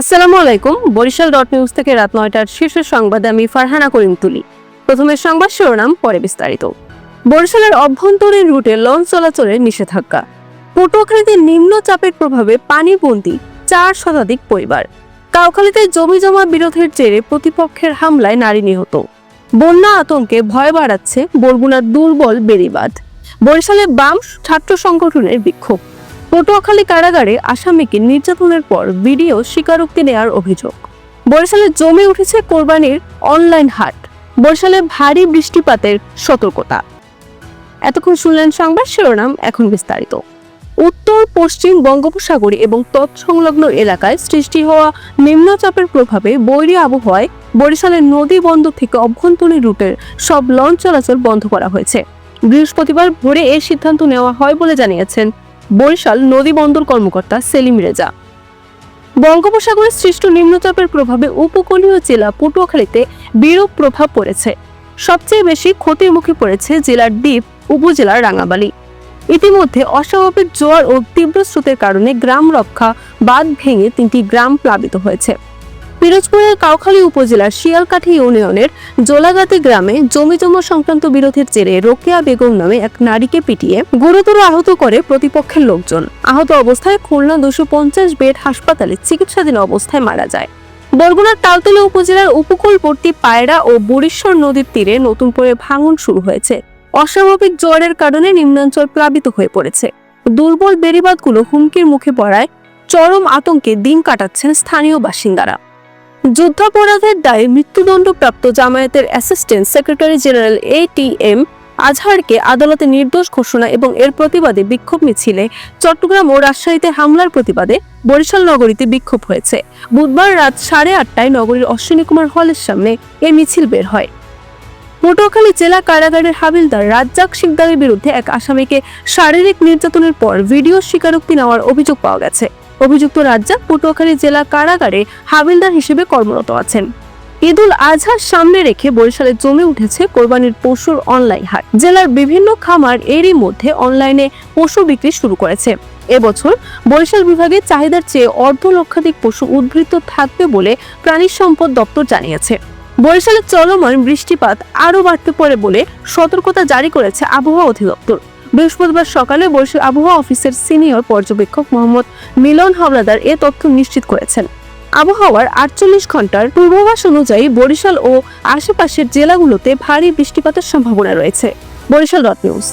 আসসালামু আলাইকুম। Barishal dot news থেকে রাত নয়টার শীর্ষ সংবাদে আমি ফারহানা করিম তুলি। প্রথমে সংবাদ শিরোনাম, পরে বিস্তারিত। বরিশালের অভ্যন্তরীণ রুটে লঞ্চ চলাচলের নিষেধাজ্ঞা। পটুয়াখালীতে নিম্নচাপের প্রভাবে পানিবন্দী চার শতাধিক পরিবার। কাউখালীতে জমি জমা বিরোধের জেরে প্রতিপক্ষের হামলায় নারী নিহত। বন্যা আতঙ্কে ভয় বাড়াচ্ছে বরগুনার দুর্বল বেড়িবাঁধ। বরিশালে বাম ছাত্র সংগঠনের বিক্ষোভ। পটুয়াখালী কারাগারে আসামিকে নির্যাতনের পর ভিডিও স্বীকারোক্তি নেওয়ার অভিযোগ। বরিশালে জমে উঠেছে কোরবানির অনলাইন হাট। বরিশালে ভারী বৃষ্টিপাতের সতর্কতা। এতক্ষণ শুনলেন সংবাদ শিরোনাম এখন বিস্তারিত। উত্তর, পশ্চিম বঙ্গোপসাগরে এবং তৎসংলগ্ন এলাকায় সৃষ্টি হওয়া নিম্নচাপের প্রভাবে বৈরী আবহাওয়ায় বরিশালের নদী বন্দর থেকে অভ্যন্তরীণ রুটের সব লঞ্চ চলাচল বন্ধ করা হয়েছে। বৃহস্পতিবার ভোরে এই সিদ্ধান্ত নেওয়া হয় বলে জানিয়েছেন বরিশাল নদী বন্দর কর্মকর্তা সেলিম রেজা। বঙ্গোপসাগরের সৃষ্ট নিম্নচাপের প্রভাবে উপকূলীয় জেলা পটুয়াখালীতে বিরূপ প্রভাব পড়েছে। সবচেয়ে বেশি ক্ষতির মুখে পড়েছে জেলার দ্বীপ উপজেলার রাঙাবালি ইতিমধ্যে অস্বাভাবিক জোয়ার ও তীব্র স্রোতের কারণে গ্রাম রক্ষা বাঁধ ভেঙে তিনটি গ্রাম প্লাবিত হয়েছে। পিরোজপুরের কাউখালী উপজেলার শিয়ালকাঠি ইউনিয়নের জোলাগাতি গ্রামে জমি জমা সংক্রান্ত বিরোধের জেরে রোকেয়া বেগম নামে এক নারীকে পিটিয়ে গুরুতর আহত করে প্রতিপক্ষের লোকজন। আহত অবস্থায় খুলনা দুশো পঞ্চাশ বেড হাসপাতালে চিকিৎসাধীন অবস্থায় মারা যায়। বরগুনার তালতলা উপজেলার উপকূলবর্তী পায়রা ও বরিশ্বর নদীর তীরে নতুন করে ভাঙন শুরু হয়েছে। অস্বাভাবিক জ্বরের কারণে নিম্নাঞ্চল প্লাবিত হয়ে পড়েছে। দুর্বল বেড়িবাঁধগুলো হুমকির মুখে পড়ায় চরম আতঙ্কে দিন কাটাচ্ছেন স্থানীয় বাসিন্দারা। যুদ্ধাপরাধের দায়ে মৃত্যুদণ্ডপ্রাপ্ত জামায়াতের assistant secretary general A T M আজহারকে আদালতে নির্দোষ ঘোষণা এবং এর প্রতিবাদে বিক্ষোভ মিছিলে চট্টগ্রাম ও রাজশাহীতে হামলার প্রতিবাদে বরিশাল নগরীতে বিক্ষোভ হয়েছে। বুধবার রাত সাড়ে আটটায় নগরীর অশ্বিনী কুমার হলের সামনে এ মিছিল বের হয়। পটুয়াখালী জেলা কারাগারের হাবিলদার রাজ্জাক শিকদারের বিরুদ্ধে এক আসামিকে শারীরিক নির্যাতনের পর ভিডিও স্বীকারোক্তি নেওয়ার অভিযোগ পাওয়া গেছে। অভিযুক্ত রাজ্জাক পটুয়াখালী জেলা কারাগারে হাবিলদার হিসেবে কর্মরত আছেন। ঈদুল আজহার সামনে রেখে বরিশালে জমে উঠেছে কোরবানির পশুর অনলাইন হাট। জেলার বিভিন্ন খামার এরই মধ্যে অনলাইনে পশু বিক্রি শুরু করেছে। এবছর বরিশাল বিভাগে চাহিদার চেয়ে অর্ধ লক্ষাধিক পশু উদ্বৃত্ত থাকবে বলে প্রাণী সম্পদ দপ্তর জানিয়েছে। বরিশালে চলমান বৃষ্টিপাত আরও বাড়তে পারে বলে সতর্কতা জারি করেছে আবহাওয়া অধিদপ্তর। বৃহস্পতিবার সকালে বরিশাল আবহাওয়া অফিসের সিনিয়র পর্যবেক্ষক মোহাম্মদ মিলন হাওলাদার এ তথ্য নিশ্চিত করেছেন। আবহাওয়ার আটচল্লিশ ঘণ্টার পূর্বাভাস অনুযায়ী বরিশাল ও আশেপাশের জেলাগুলোতে ভারী বৃষ্টিপাতের সম্ভাবনা রয়েছে। Barishal dot news.